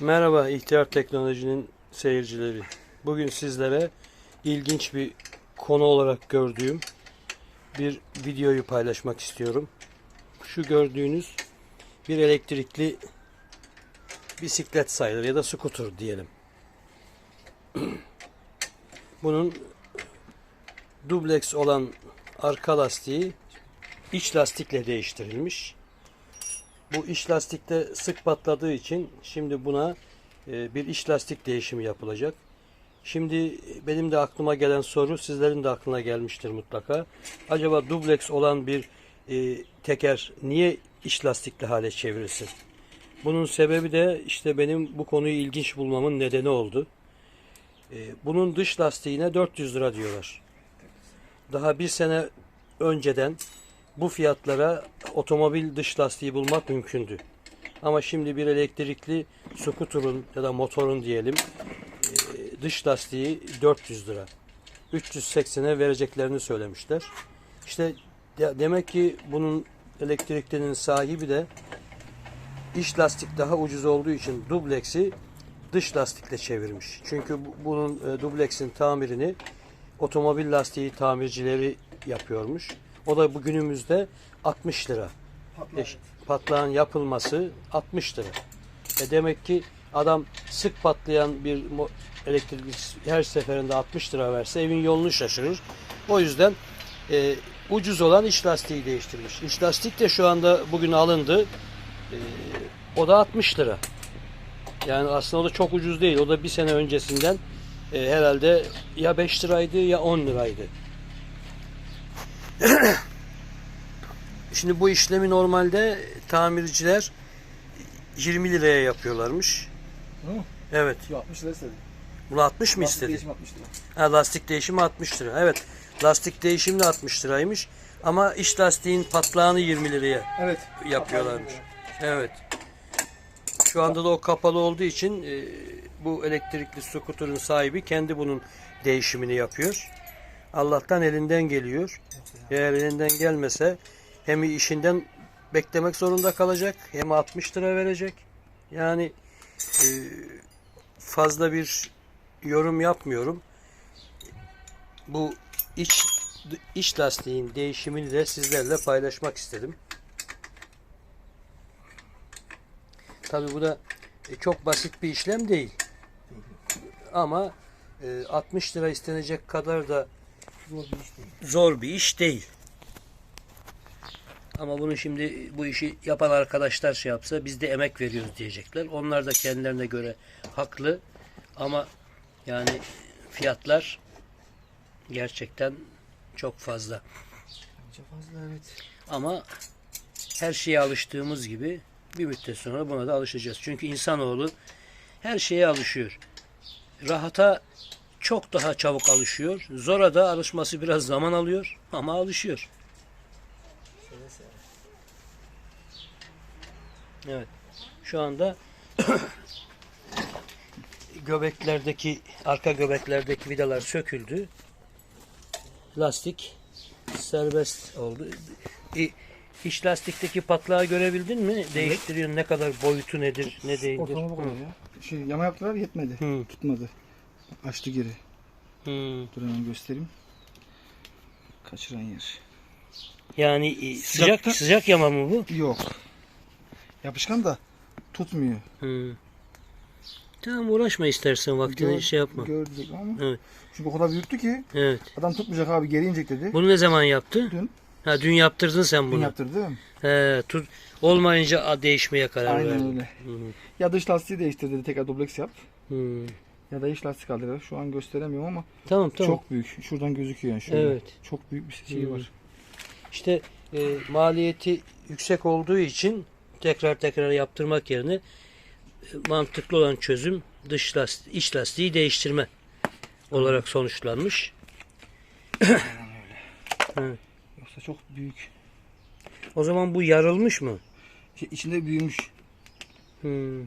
Merhaba İhtiyar Teknoloji'nin seyircileri. Bugün sizlere ilginç bir konu olarak gördüğüm bir videoyu paylaşmak istiyorum. Şu gördüğünüz bir elektrikli bisiklet sayılır ya da scooter diyelim. Bunun dubleks olan arka lastiği iç lastikle değiştirilmiş. Bu iç lastikte sık patladığı için şimdi buna e, bir iç lastik değişimi yapılacak. Şimdi benim de aklıma gelen soru sizlerin de aklına gelmiştir mutlaka. Acaba dubleks olan bir e, teker niye iç lastikli hale çevrilsin? Bunun sebebi de işte benim bu konuyu ilginç bulmamın nedeni oldu. E, bunun dış lastiğine 400 lira diyorlar. Daha bir sene önceden bu fiyatlara otomobil dış lastiği bulmak mümkündü. Ama şimdi bir elektrikli skuturun ya da motorun diyelim e, dış lastiği 400 lira. 380'e vereceklerini söylemişler. İşte de- demek ki bunun elektriklinin sahibi de iç lastik daha ucuz olduğu için dubleksi dış lastikle çevirmiş. Çünkü bu- bunun e, dubleksin tamirini otomobil lastiği tamircileri yapıyormuş. O da bugünümüzde 60 lira. E, Patlağın yapılması 60 lira. E demek ki adam sık patlayan bir elektrikli her seferinde 60 lira verse evin yolunu şaşırır. O yüzden e, ucuz olan iç lastiği değiştirmiş. İç lastik de şu anda bugün alındı. E, o da 60 lira. Yani aslında o da çok ucuz değil. O da bir sene öncesinden e, herhalde ya 5 liraydı ya 10 liraydı. Şimdi bu işlemi normalde tamirciler 20 liraya yapıyorlarmış. Hı? Evet. 60 lira istedi. Bunu 60 mı Lastik istedi? değişim 60 lira. Ha, lastik değişimi 60 lira. Evet. Lastik değişimi de 60 liraymış. Ama iç lastiğin patlağını 20 liraya Evet. yapıyorlarmış. Evet. Şu anda da o kapalı olduğu için e, bu elektrikli skuterın sahibi kendi bunun değişimini yapıyor. Allah'tan elinden geliyor. Eğer elinden gelmese hem işinden beklemek zorunda kalacak hem 60 lira verecek. Yani e, fazla bir yorum yapmıyorum. Bu iç iç lastiğin değişimini de sizlerle paylaşmak istedim. Tabii bu da e, çok basit bir işlem değil. Ama e, 60 lira istenecek kadar da Zor bir iş değil. zor bir iş değil. Ama bunu şimdi bu işi yapan arkadaşlar şey yapsa biz de emek veriyoruz diyecekler. Onlar da kendilerine göre haklı. Ama yani fiyatlar gerçekten çok fazla. Bence fazla evet. Ama her şeye alıştığımız gibi bir müddet sonra buna da alışacağız. Çünkü insanoğlu her şeye alışıyor. Rahata çok daha çabuk alışıyor. Zora da alışması biraz zaman alıyor ama alışıyor. Evet. Şu anda göbeklerdeki arka göbeklerdeki vidalar söküldü. Lastik serbest oldu. İ- İç lastikteki patlağı görebildin mi? Değiştiriyor ne kadar boyutu nedir, ne değildir. Ortalama bu kadar ya. Şey, yama yaptılar yetmedi. Hı. Tutmadı. Açtı geri. Hmm. Dur hemen göstereyim. Kaçıran yer. Yani e, sıcak Sıcakta- sıcak yama mı bu? Yok. Yapışkan da tutmuyor. Hmm. Tamam uğraşma istersen vaktini Gör- şey yapma. Gördük ama. Evet. Çünkü o kadar büyüttü ki Evet. adam tutmayacak abi geri inecek dedi. Bunu ne zaman yaptı? Dün. Ha dün yaptırdın sen Dün bunu. yaptırdım. He, tut olmayınca değişmeye karar Aynen verdin. öyle. Hı. Ya dış lastiği değiştir dedi tekrar dubleks yap. Hı. Ya da iç lastik al dedi. Şu an gösteremiyorum ama Tamam tamam. çok büyük. Şuradan gözüküyor yani şöyle. Evet. Çok büyük bir şey Hı. var. İşte e, maliyeti yüksek olduğu için tekrar tekrar yaptırmak yerine e, mantıklı olan çözüm dış lastik, iç lastiği değiştirme olarak sonuçlanmış. Evet. Yoksa çok büyük. O zaman bu yarılmış mı? Şey, içinde büyümüş. Hmm.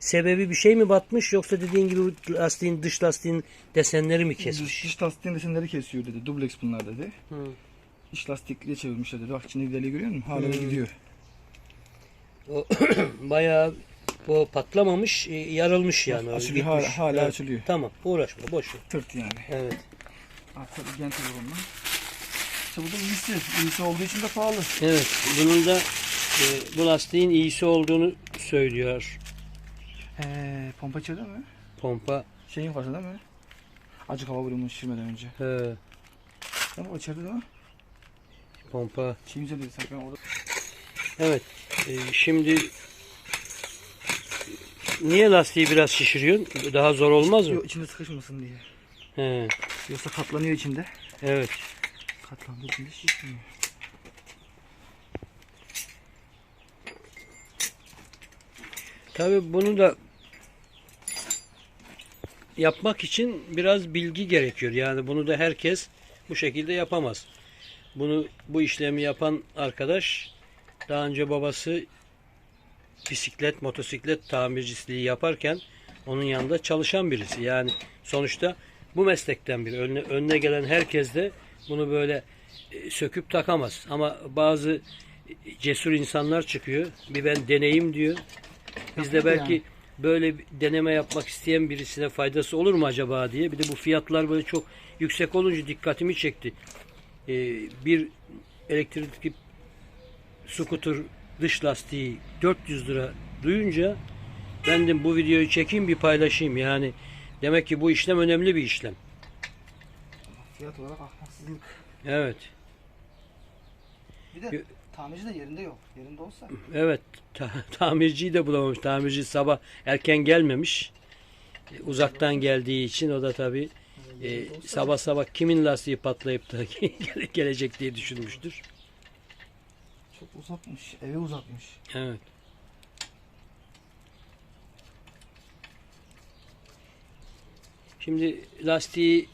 Sebebi bir şey mi batmış yoksa dediğin gibi lastiğin dış lastiğin desenleri mi kesmiş? dış lastiğin desenleri kesiyor dedi. Dubleks bunlar dedi. Hı. İç lastikliye çevirmişler dedi. Bak içinde vidali görüyor musun? Hala gidiyor. O bayağı O patlamamış, e, yarılmış yani. açılıyor, hala- hala açılıyor. Tamam, uğraşma, boş ver. Tırt yani. Evet. Bir gent ondan. İşte bu da iyisi. İyisi olduğu için de pahalı. Evet, bunun da e, bu lastiğin iyisi olduğunu söylüyor Eee pompa içeride mi? pompa. Şeyin var değil mi? Acık hava bölümünü şişirmeden önce. He, Tamam o içeride değil mi? pompa. Şeyin üzerindeydi sanki ben orada. Evet, e, şimdi niye lastiği biraz şişiriyorsun? Daha zor olmaz mı? Yok içinde sıkışmasın diye. He, Yoksa katlanıyor içinde. evet. Katlandığı içinde şişmiyor. Tabii bunu da yapmak için biraz bilgi gerekiyor. Yani bunu da herkes bu şekilde yapamaz. Bunu bu işlemi yapan arkadaş daha önce babası bisiklet, motosiklet tamircisliği yaparken onun yanında çalışan birisi. Yani sonuçta bu meslekten biri. Önüne, önüne gelen herkes de bunu böyle e, söküp takamaz. Ama bazı e, cesur insanlar çıkıyor. Bir ben deneyim diyor. Biz de belki. Böyle bir deneme yapmak isteyen birisine faydası olur mu acaba diye. Bir de bu fiyatlar böyle çok yüksek olunca dikkatimi çekti. Ee, bir elektrikli skuter dış lastiği 400 lira duyunca ben de bu videoyu çekeyim bir paylaşayım. Yani demek ki bu işlem önemli bir işlem. Fiyat olarak ahlaksızlık. Evet. Bir de tamirci de yerinde yok. Yerinde olsa. Evet. Ta- tamirciyi de bulamamış. Tamirci sabah erken gelmemiş. E, Uzaktan geldiği için o da tabii e, sabah sabah kimin lastiği patlayıp da gele- gelecek diye düşünmüştür. Çok uzakmış. Eve uzakmış. Evet. Şimdi lastiği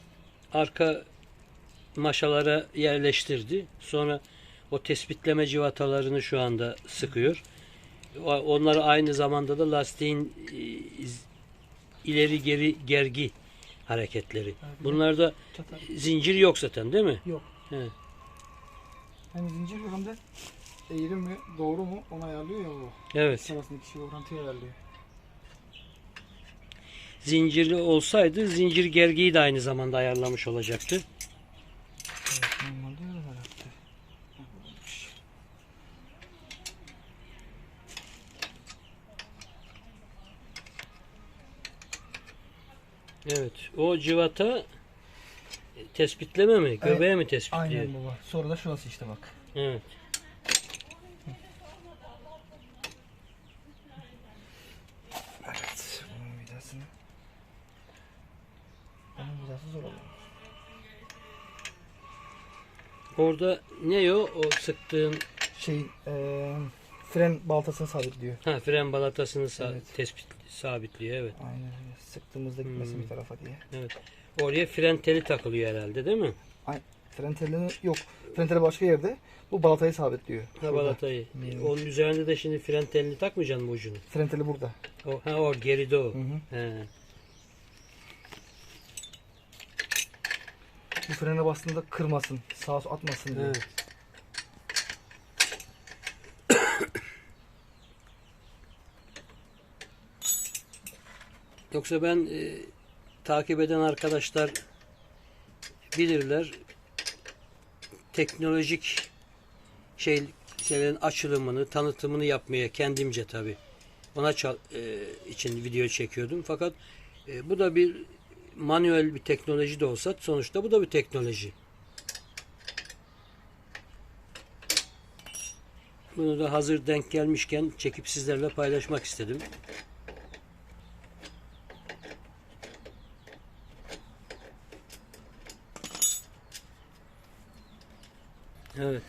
arka maşalara yerleştirdi. Sonra o tespitleme civatalarını şu anda sıkıyor. Onları aynı zamanda da lastiğin e, ileri geri gergi hareketleri. Bunlarda zincir yok zaten değil mi? Yok. He. Hem zincir yok hem de eğri mi doğru mu onu ayarlıyor ya bu. Evet. Sırasındaki şey orantıyı ayarlıyor. Zincirli olsaydı zincir gergiyi de aynı zamanda ayarlamış olacaktı. Evet normalde öyle herhalde. Evet. O civata tespitleme mi? Göbeğe mi tespitliyor? Aynen baba. Sonra da şurası işte bak. Evet. Evet. Bunun vidasını. Bunun vidası zor oluyor. Orada ne o? O sıktığın Şey eee fren baltasını sabitliyor. ha, fren balatasını sa- Evet. tespit sabitliyor. Evet. Aynen öyle. Sıktığımızda gitmesin Hmm. bir tarafa diye. Evet. Oraya fren teli takılıyor herhalde değil mi? Fren telini yok. Fren teli başka yerde. Bu balatayı sabitliyor. Ha Şurada. balatayı. Hmm. Onun üzerinde de şimdi fren telini takmayacaksın mı ucunu? Fren teli burada. O, ha o geride o. Hı hı. He. Bu frene bastığında kırmasın. Sağa atmasın diye. Evet. Yoksa ben e, takip eden arkadaşlar bilirler. Teknolojik şey şeylerin açılımını, tanıtımını yapmaya kendimce tabi ona çal- e, için video çekiyordum. Fakat e, bu da bir manuel bir teknoloji de olsa sonuçta bu da bir teknoloji. Bunu da hazır denk gelmişken çekip sizlerle paylaşmak istedim. Evet.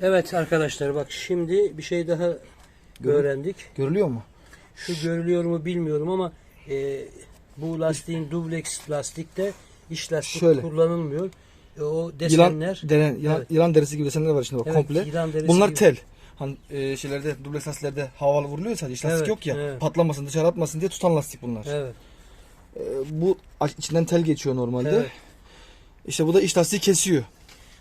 Evet arkadaşlar bak şimdi bir şey daha öğrendik. Görülüyor mu? Şu görülüyor mu bilmiyorum ama e, bu lastiğin dubleks lastikte iç lastik Şöyle. kullanılmıyor. E, o Yılan, desenler denen, yılan, Evet. yılan derisi gibi desenler var içinde bak Evet, komple. yılan Bunlar gibi. tel. Hani e, şeylerde dubleks lastiklerde havalı vuruluyor sadece iç lastik Evet, yok ya. evet. Patlamasın dışarı atmasın diye tutan lastik bunlar. Evet. E, bu içinden tel geçiyor normalde. Evet. İşte bu da iç lastiği kesiyor.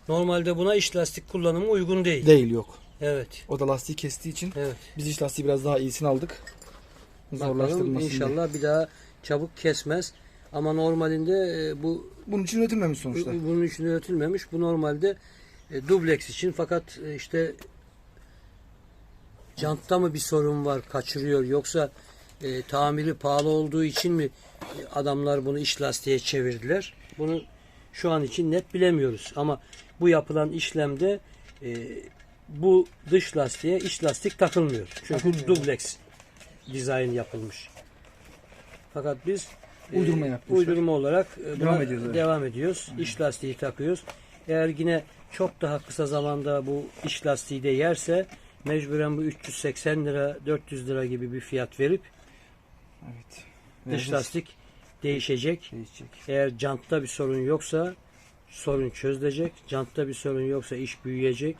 Normalde buna iç lastik kullanımı uygun değil. Değil yok. Evet. O da lastiği kestiği için Evet. biz iç lastiği biraz daha iyisini aldık. Bakalım Zorlaştırmasın diye. inşallah bir daha çabuk kesmez. Ama normalinde e, bu Bunun için üretilmemiş sonuçta. Bu- Bunun için üretilmemiş. Bu normalde e, dubleks için fakat e, işte jantta mı bir sorun var kaçırıyor yoksa e, tamiri pahalı olduğu için mi e, adamlar bunu iç lastiğe çevirdiler? Bunu şu an için net bilemiyoruz ama bu yapılan işlemde e, bu dış lastiğe iç lastik takılmıyor. Çünkü Takılmıyor. dubleks dizayn yapılmış. Fakat biz e, Uydurma yapmışlar. uydurma olarak e, buna Devam ediyoruz, evet. devam ediyoruz. İç lastiği takıyoruz. Eğer yine çok daha kısa zamanda bu iç lastiği de yerse mecburen bu 380 lira 400 lira gibi bir fiyat verip Evet. dış Vereceğiz. lastik değişecek. Değişecek. Eğer jantta bir sorun yoksa sorun çözülecek. Jantta bir sorun yoksa iş büyüyecek.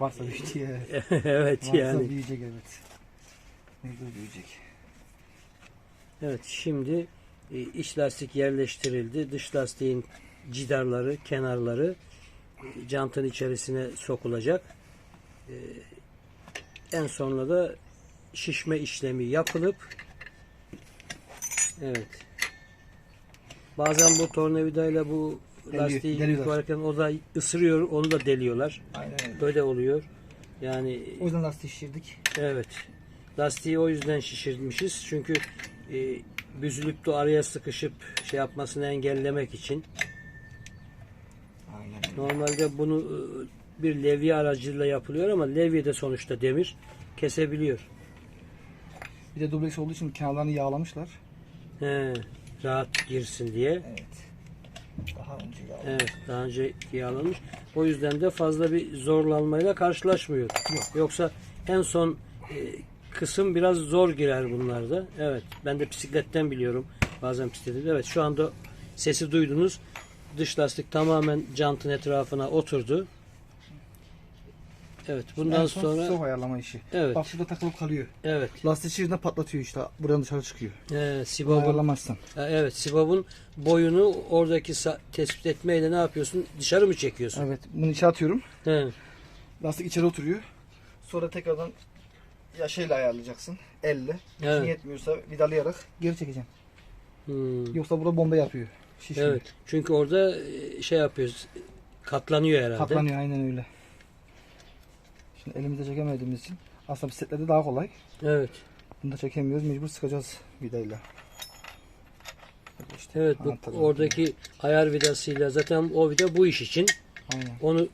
Varsa büyüyecek. evet. Varsa yani. büyüyecek evet. Mecbur büyüyecek. Evet şimdi e, iç lastik yerleştirildi. Dış lastiğin cidarları, kenarları e, jantın içerisine sokulacak. E, En sonra da şişme işlemi yapılıp evet. Bazen bu tornavidayla bu Deliyor- lastiği deliyorlar. o da ısırıyor, onu da deliyorlar. Aynen öyle. Böyle oluyor. Yani O yüzden lastiği şişirdik. Evet. Lastiği o yüzden şişirmişiz. Çünkü e, büzülüp de araya sıkışıp şey yapmasını engellemek için. Aynen Normalde bunu e, bir levye aracılığıyla yapılıyor ama levye de sonuçta demir kesebiliyor. Bir de dubleks olduğu için kenarlarını yağlamışlar. He, rahat girsin diye. Evet. Daha önce yağlamışlar. Evet, daha önce yağlanmış. O yüzden de fazla bir zorlanmayla karşılaşmıyor. Yoksa en son e, kısım biraz zor girer bunlarda. Evet, ben de bisikletten biliyorum. Bazen bisiklette. Evet, şu anda sesi duydunuz. Dış lastik tamamen jantın etrafına oturdu. Evet, bundan En son sonra stop ayarlama işi. evet, Bak şurada takılıp kalıyor. evet. Lastik şişirdiğinde patlatıyor işte. Buradan dışarı çıkıyor. Ee, Sibab'ın ayarlamazsan. Evet, Sibab'ın boyunu oradaki tespit etmeyle ne yapıyorsun? Dışarı mı çekiyorsun? Evet. Bunu içe atıyorum. He. Lastik içeri oturuyor. Sonra tekrardan ya şeyle ayarlayacaksın. Elle. Evet. Gücün yetmiyorsa vidalayarak geri çekeceğim. Hmm. Yoksa burada bomba yapıyor. Şişmiyor. Evet. Çünkü orada e, şey yapıyoruz. Katlanıyor herhalde. Katlanıyor aynen öyle. Şimdi elimizde çekemediğimiz için aslında bisikletlerde daha kolay. Evet. Bunda çekemiyoruz. Mecbur sıkacağız vidayla. İşte Evet bu oradaki ayar vidasıyla zaten o vida bu iş için. Aynen. Onu e,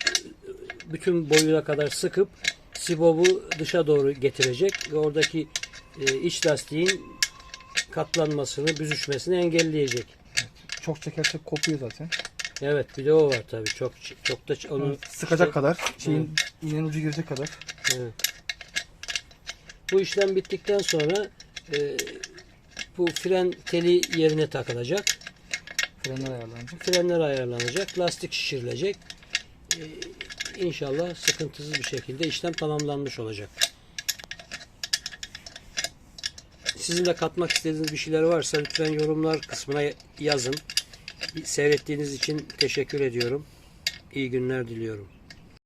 bütün boyuna kadar sıkıp sibobu dışa doğru getirecek ve oradaki e, iç lastiğin katlanmasını, büzüşmesini engelleyecek. Çok çekersek kopuyor zaten. Evet bir de o var tabii. Çok çok da onu Evet, Sıkacak kadar. Şeyin iğnenin ucu girecek kadar. Evet. Bu işlem bittikten sonra e, bu fren teli yerine takılacak. Frenler ayarlanacak. Frenler ayarlanacak. Lastik şişirilecek. E, inşallah sıkıntısız bir şekilde işlem tamamlanmış olacak. Sizin de katmak istediğiniz bir şeyler varsa lütfen yorumlar kısmına yazın. Seyrettiğiniz için teşekkür ediyorum. İyi günler diliyorum.